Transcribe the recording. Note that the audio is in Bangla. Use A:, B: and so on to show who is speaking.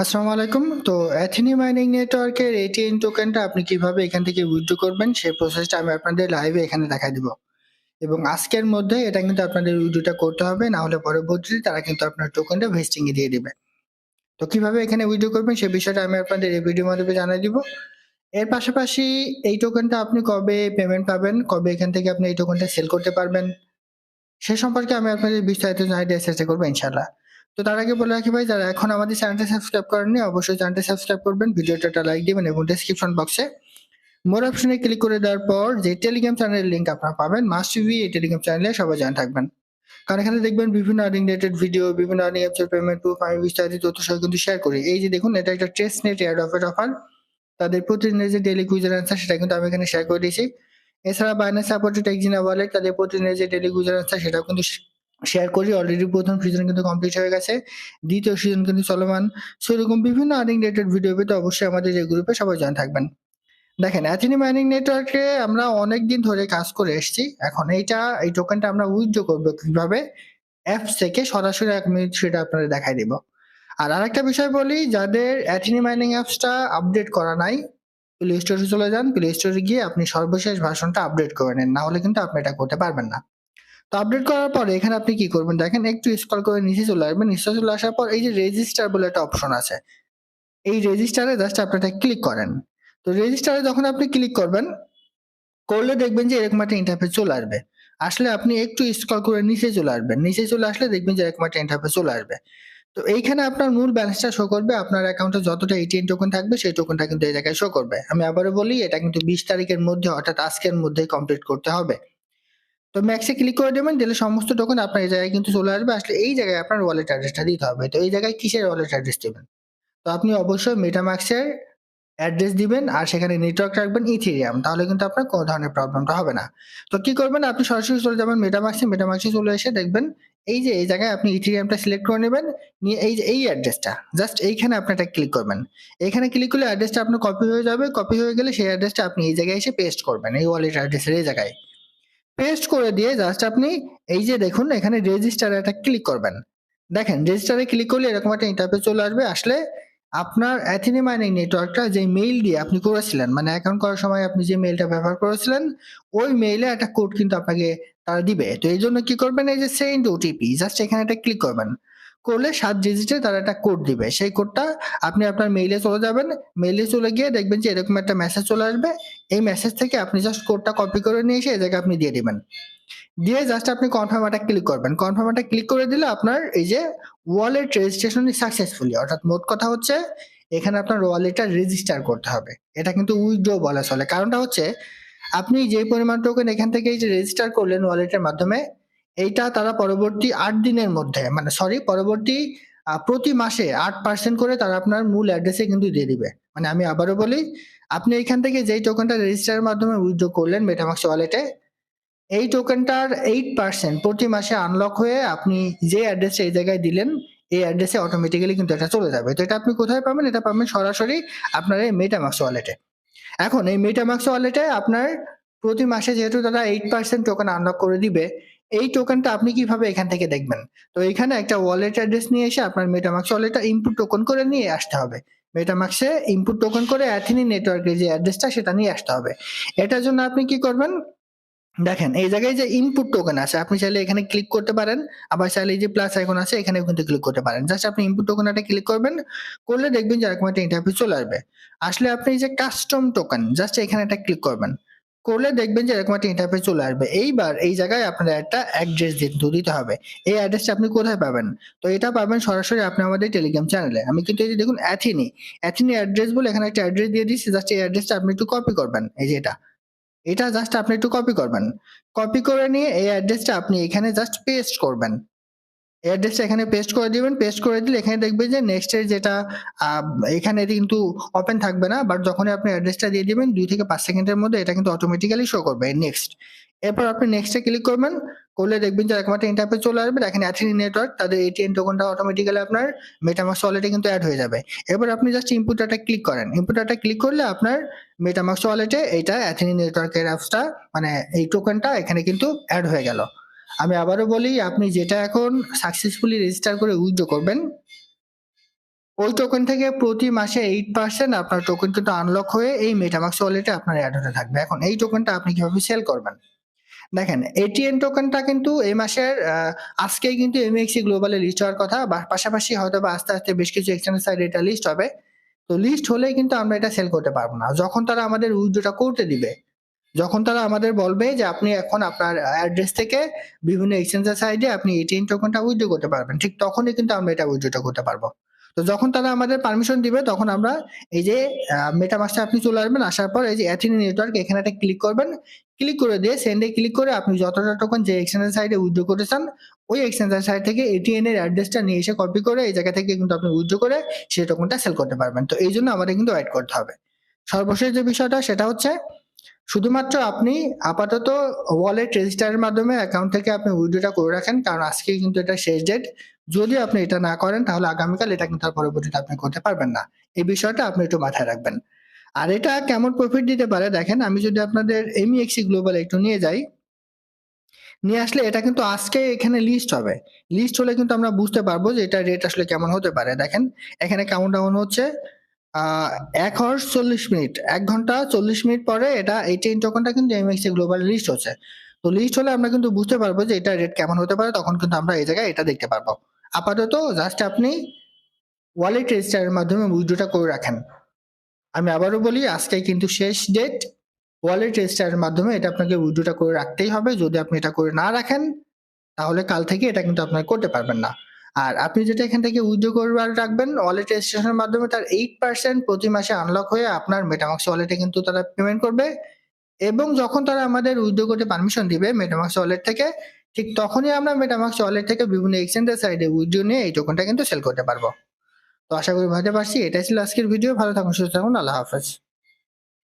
A: আসসালামু আলাইকুম। তো অ্যাথেনি মাইনিং নেটওয়ার্কের এটিএন টোকেনটা আপনি কীভাবে এখান থেকে উইথড্র করবেন সেই প্রসেসটা আমি আপনাদের লাইভে এখানে দেখায় দিব। এবং আজকের মধ্যে এটা কিন্তু আপনাদের উইথড্রটা করতে হবে না হলে পরবর্তীতে তারা কিন্তু আপনার টোকেনটা ভেস্টিং এ দিয়ে দিবে। তো কীভাবে এখানে উইথড্র করবেন সেই বিষয়টা আমি আপনাদের এই ভিডিওর মাধ্যমে জানাই দিব। এর পাশাপাশি এই টোকেনটা আপনি কবে পেমেন্ট পাবেন, কবে এখান থেকে আপনি এই টোকেনটা সেল করতে পারবেন সে সম্পর্কে আমি আপনাদের বিস্তারিত জানাই দেওয়ার চেষ্টা করব ইনশাআল্লাহ। তো তার আগে বলে রাখি ভাই, যারা এখন আমাদের চ্যানেলটা সাবস্ক্রাইব করেননি, অবশ্যই চ্যানেলটা সাবস্ক্রাইব করবেন, ভিডিওটা একটা লাইক দিবেন এবং ডেসক্রিপশন বক্সে মোর অপশনে ক্লিক করে দেওয়ার পর যে টেলিগ্রাম চ্যানেলের লিঙ্ক আপনারা পাবেন মাস্ট বি এই টেলিগ্রাম চ্যানেলে সবাই জানা থাকবেন। কারণ এখানে দেখবেন বিভিন্ন আর্নিং রিলেটেড ভিডিও বিভিন্ন আর্নিং অ্যাপসের পেমেন্ট প্রুফ আমি বিস্তারিত তথ্য সহ কিন্তু শেয়ার করি। এই যে দেখুন, এটা একটা test net air offer offer তাদের প্রতিদিনের যে ডেলি কুইজের অ্যান্সার সেটা কিন্তু আমি এখানে শেয়ার করে দিয়েছি। এছাড়া বাইনান্স সাপোর্টেড এক্সিনা ওয়ালেট তাদের প্রতিদিনের যে ডেলি কুইজের অ্যান্সার সেটাও কিন্তু শেয়ার করি অলরেডি প্রথম সিজন কিন্তু কমপ্লিট হয়ে গেছে, দ্বিতীয় সিজন কিন্তু চলমান। সেরকম বিভিন্ন আর্নিং রিলেটেড ভিডিও পেতে অবশ্যই আমাদের এই গ্রুপে সবাই জয়েন থাকবেন। দেখেন অ্যাথিনি মাইনিং নেটওয়ার্কে আমরা অনেক দিন ধরে কাজ করে এসেছি। এখন এইটা, এই টোকেনটা আমরা উইথড্র করব কীভাবে? অ্যাপস থেকে সরাসরি এক মিনিট সেটা আপনাদের দেখাই দিব। আর আরেকটা বিষয় বলি, যাদের অ্যাথিনি মাইনিং অ্যাপসটা আপডেট করা নাই প্লে স্টোরে চলে যান। প্লে স্টোরে গিয়ে আপনি সর্বশেষ ভার্সনটা আপডেট করে নেন না হলে কিন্তু আপনি এটা করতে পারবেন না। তো আপডেট করার পরে এখানে আপনি কি করবেন? দেখেন, একটু স্ক্রল করে নিচে চলে আসবেন। নিচে চলে আসার পর এই যে রেজিস্টার বলে একটা অপশন আছে। এই রেজিস্টারে জাস্ট আপনি এটা ক্লিক করেন। তো রেজিস্টারে যখন আপনি ক্লিক করবেন, করলে দেখবেন যে এরকম একটা ইন্টারফেস চলে আসবে। আসলে আপনি একটু স্ক্রল করে নিচে চলে আসবেন। নিচে চলে আসলে দেখবেন যে এরকম একটা ইন্টারফেস চলে আসবে। তো এইখানে আপনার মূল ব্যালেন্সটা শো করবে। আপনার অ্যাকাউন্টে যতটা এটিএম টোকেন থাকবে, সেই টোকেনটা কিন্তু এই জায়গায় শো করবে। আমি আবারও বলি, এটা কিন্তু বিশ তারিখের মধ্যে, অর্থাৎ আজকের মধ্যে কমপ্লিট করতে হবে। তো ম্যাক্সে ক্লিক করে দেবেন, দিলে সমস্ত টোকেন আপনার এই জায়গায় কিন্তু চলে আসবে। আসলে এই জায়গায় আপনার ওয়ালেট অ্যাড্রেসটা দিতে হবে। তো এই জায়গায় কিসের ওয়ালেট অ্যাড্রেস দেবেন? তো আপনি অবশ্যই মেটামাক্সের অ্যাড্রেস দিবেন আর সেখানে নেটওয়ার্ক রাখবেন ইথেরিয়াম তাহলে কিন্তু আপনার কোনো ধরনের প্রবলেমটা হবে না। তো কি করবেন? আপনি সরাসরি চলে যাবেন মেটামাক্সে মেটামাক্সে চলে এসে দেখবেন এই যে, এই জায়গায় আপনি ইথেরিয়ামটা সিলেক্ট করে নেবেন। নিয়ে এই যে, এই অ্যাড্রেসটা জাস্ট এইখানে আপনি এটা ক্লিক করবেন। এখানে ক্লিক করলে অ্যাড্রেসটা আপনার কপি হয়ে যাবে। কপি হয়ে গেলে সেই অ্যাড্রেসটা আপনি এই জায়গায় এসে পেস্ট করবেন। এই ওয়ালেট অ্যাড্রেসের এই জায়গায়। পেস্ট করে দিয়ে জাস্ট আপনি এই যে দেখুন, এখানে রেজিস্টারে একটা ক্লিক করবেন। দেখেন রেজিস্টারে ক্লিক করলে এরকম একটা ইন্টারফেস চলে আসবে। আসলে আপনার অ্যাথিনি মাইনিং নেটওয়ার্কটা যে মেইল দিয়ে আপনি করেছিলেন মানে অ্যাকাউন্ট করার সময় আপনি যে মেইলটা ব্যবহার করেছিলেন, ওই মেইলে একটা কোড কিন্তু আপনাকে তারা দিবে। তো এই জন্য কি করবেন, এই যে সেন্ড ওটিপি জাস্ট এখানে একটা ক্লিক করবেন। করলে সাত ডিজিটে তারা একটা কোড দিবে। সেই কোডটা আপনি আপনার মেইলে চলে যাবেন। মেইলে চলে গিয়ে দেখবেন যে এরকম একটা মেসেজ চলে আসবে। এই মেসেজ থেকে আপনি জাস্ট কোডটা কপি করে নিয়ে এসে এই জায়গায় আপনি দিয়ে দিবেন। দিয়ে জাস্ট আপনি কনফার্ম একটা ক্লিক করবেন। কনফার্ম একটা ক্লিক করে দিলে আপনার এই যে ওয়ালেট রেজিস্ট্রেশন সাকসেসফুলি অর্থাৎ মোট কথা হচ্ছে এখানে আপনার ওয়ালেটটা রেজিস্টার করতে হবে। এটা কিন্তু উইথড্র বলা চলে। কারণটা হচ্ছে আপনি যে পরিমাণ টোকেন এখান থেকে এই যে রেজিস্টার করলেন ওয়ালেটের মাধ্যমে এইটা তারা পরবর্তী আট দিনের মধ্যে মানে সরি পরবর্তী প্রতি মাসে আট পার্সেন্ট করে তারা আপনার মূল অ্যাড্রেসে কিন্তু দিয়ে দিবে। মানে আমি আবারও বলি, আপনি এখান থেকে যেই টোকেনটা রেজিস্টারের মাধ্যমে উইথড্র করলেন মেটামাক্স ওয়ালেটে এই টোকেনটার এইট পার্সেন্ট প্রতি মাসে আনলক হয়ে আপনি যে অ্যাড্রেসটা এই জায়গায় দিলেন, এই অ্যাড্রেসে অটোমেটিক্যালি কিন্তু এটা চলে যাবে। তো এটা আপনি কোথায় পাবেন? এটা পাবেন সরাসরি আপনার এই মেটামাক্স ওয়ালেটে এখন এই মেটামাক্স ওয়ালেটে আপনার প্রতি মাসে যেহেতু তারা এইট পার্সেন্ট টোকেন আনলক করে দিবে এই টোকেনটা আপনি কীভাবে এখান থেকে দেখবেন? তো এখানে একটা ওয়ালেট অ্যাড্রেস নিয়ে এসে আপনার মেটামাক্স ওয়ালেটটা ইনপুট টোকন করে নিয়ে আসতে হবে। মেটামাক্সে ইনপুট টোকন করে অ্যাথিনি নেটওয়ার্কের যে অ্যাড্রেসটা সেটা নিয়ে আসতে হবে। এটার জন্য আপনি কি করবেন? দেখেন, এই জায়গায় যে ইনপুট টোকেন আছে, আপনি চাইলে এখানে ক্লিক করতে পারেন। আবার চাইলে যে প্লাস আইকন আছে এখানে কিন্তু ক্লিক করতে পারেন। জাস্ট আপনি ইনপুট টোকেনটা ক্লিক করবেন, করলে দেখবেন যে এরকম একটা ইন্টারফেস চলে আসবে। আসলে আপনি যে কাস্টম টোকেন জাস্ট এখানে একটা ক্লিক করবেন। করলে দেখবেন যে এরকম একটা ইন্টারফেস চলে আসবে। এইবার এই জায়গায় আপনার একটা অ্যাড্রেস দিতে হবে। এই অ্যাড্রেসটা আপনি কোথায় পাবেন? তো এটা পাবেন সরাসরি আপনি আমাদের টেলিগ্রাম চ্যানেলে আমি কিন্তু এই যে দেখুন অ্যাথিনি অ্যাথিনি অ্যাড্রেস বলে এখানে একটা অ্যাড্রেস দিয়ে দিচ্ছি জাস্ট এই অ্যাড্রেসটা আপনি একটু কপি করবেন। এই যে এটা। এটা জাস্ট আপনি একটু কপি করবেন। কপি করে নিয়ে এই অ্যাড্রেসটা আপনি এখানে জাস্ট পেস্ট করবেন। অ্যাড্রেসটা এখানে পেস্ট করে দিবেন পেস্ট করে দিলে এখানে দেখবেন যে নেক্সট এর যেটা এখানে কিন্তু ওপেন থাকবে না বাট যখনই আপনি অ্যাড্রেসটা দিয়ে দিবেন, দুই থেকে পাঁচ সেকেন্ডের মধ্যে এটা কিন্তু অটোমেটিক্যালি শো করবে নেক্সট এরপর আপনি নেক্সটে ক্লিক করবেন, করলে দেখবেন যে এরকম একটা ইন্টারফেস চলে আসবে এখানে অ্যাথিনি নেটওয়ার্ক তাদের এটিএম টোকনটা অটোমেটিক্যালি আপনার মেটামাক্স ওয়ালেটে কিন্তু অ্যাড হয়ে যাবে। এরপর আপনি জাস্ট ইনপুট ডাটা ক্লিক করেন। ইনপুট ডাটা ক্লিক করলে আপনার মেটামাক্স ওয়ালেটে এটা অ্যাথিনি নেটওয়ার্কের অ্যাপসটা মানে এই টোকেনটা এখানে কিন্তু অ্যাড হয়ে গেল। আমি আবারও বলি আপনি যেটা এখন সাকসেসফুলি রেজিস্টার করে উইথড্র করবেন ওই টোকেন থেকে প্রতি মাসে এইট পার্সেন্ট আপনার টোকেন কিন্তু আনলক হয়ে এই মেটামাক্স ওয়ালেটে আপনার অ্যাড হতে থাকবে। এখন এই টোকেনটা আপনি কীভাবে সেল করবেন? দেখেন এটিএন টোকেনটা কিন্তু এই মাসের আজকেই কিন্তু এমএক্সি গ্লোবালে লিস্ট হওয়ার কথা বা পাশাপাশি হয়তো বা আস্তে, আস্তে বেশ কিছু এক্সচেঞ্জের সাইডে এটা লিস্ট হবে। তো লিস্ট হলেই কিন্তু আমরা এটা সেল করতে পারব না। যখন তারা আমাদের উইথড্রটা করতে দিবে, যখন তারা আমাদের বলবে যে আপনি এখন আপনার অ্যাড্রেস থেকে বিভিন্ন এক্সচেঞ্জের সাইডে আপনি এটিএন টোকেনটা উইথড্র করতে পারবেন। ঠিক তখনই কিন্তু আমরা এটা উইথড্রটা করতে পারব তো যখন তারা আমাদের পারমিশন দিবে তখন আমরা এই যে আ মেটামাস্কে আপনি চলে আসবেন। আসার পর এই যে অ্যাথিনি নেটওয়ার্ক এখানে একটা ক্লিক করবেন। ক্লিক করে দিয়ে সেন্ডে ক্লিক করে আপনি যতটা টোকেন যে এক্সচেঞ্জের সাইডে উইথড্র করতে চান, ওই এক্সচেঞ্জের সাইড থেকে এটিএন এর অ্যাড্রেসটা নিয়ে এসে কপি করে এই জায়গা থেকে কিন্তু আপনি উইথড্র করে সেই টোকেনটা সেল করতে পারবেন। তো এই জন্য আমাদের কিন্তু ওয়েট করতে হবে। সর্বশেষ যে বিষয়টা সেটা হচ্ছে শুধুমাত্র আপনি আপাতত ওয়ালেট রেজিস্টারের মাধ্যমে অ্যাকাউন্ট থেকে আপনি উইথড্রটা করে রাখেন। কারণ আজকে কিন্তু এটা শেষ ডেট। যদি আপনি এটা না করেন, তাহলে আগামীকাল এটা কিন্তু পরবর্তীতে আপনি করতে পারবেন না। এই বিষয়টা আপনি একটু মাথায় রাখবেন। আর এটা কেমন প্রফিট দিতে পারে দেখেন, আমি যদি আপনাদের এমইএক্সি গ্লোবাল একটু নিয়ে যাই। নিয়ে আসলে এটা কিন্তু আজকে এখানে লিস্ট হবে। লিস্ট হলে কিন্তু আমরা বুঝতে পারব যে এটা রেট আসলে কেমন হতে পারে। দেখেন, এখানে কাউন্টডাউন হচ্ছে ১ হর্স ৪০ মিনিট। ১ ঘণ্টা ৪০ মিনিট পরে এটা এটিএন টোকেনটা কিন্তু এমএক্সি গ্লোবাল লিস্ট হচ্ছে। তো লিস্ট হলে আমরা কিন্তু বুঝতে পারব যে এটার রেট কেমন হতে পারে, তখন কিন্তু আমরা এই জায়গায় এটা দেখতে পারব। আপাতত জাস্ট আপনি ওয়ালেট রেজিস্টারের মাধ্যমে উইথড্রটা করে রাখেন। আমি আবারও বলি আজকেই কিন্তু শেষ ডেট। ওয়ালেট রেজিস্টারের মাধ্যমে এটা আপনাকে উইথড্রটা করে রাখতেই হবে। যদি আপনি এটা করে না রাখেন, তাহলে কাল থেকে এটা কিন্তু আপনারা করতে পারবেন না। আর আপনি যেটা এখান থেকে উইথড্র করবার রাখবেন ওয়ালেট রেজিস্ট্রেশনের মাধ্যমে তার এইট পার্সেন্ট প্রতি মাসে আনলক হয়ে আপনার মেটামাক্স ওয়ালেটে কিন্তু তারা পেমেন্ট করবে এবং যখন তারা আমাদের উইথড্র করতে পারমিশন দিবে মেটামাক্স ওয়ালেট থেকে ঠিক তখনই আমরা মেটামাক্স ওয়ালেট থেকে বিভিন্ন এক্সচেঞ্জের সাইডে উইথড্র নিয়ে এই টোকেনটা কিন্তু সেল করতে পারব। তো আশা করি বুঝাতে পারছি। এটাই ছিল আজকের ভিডিও। ভালো থাকুন, সুস্থ থাকুন। আল্লাহ হাফেজ।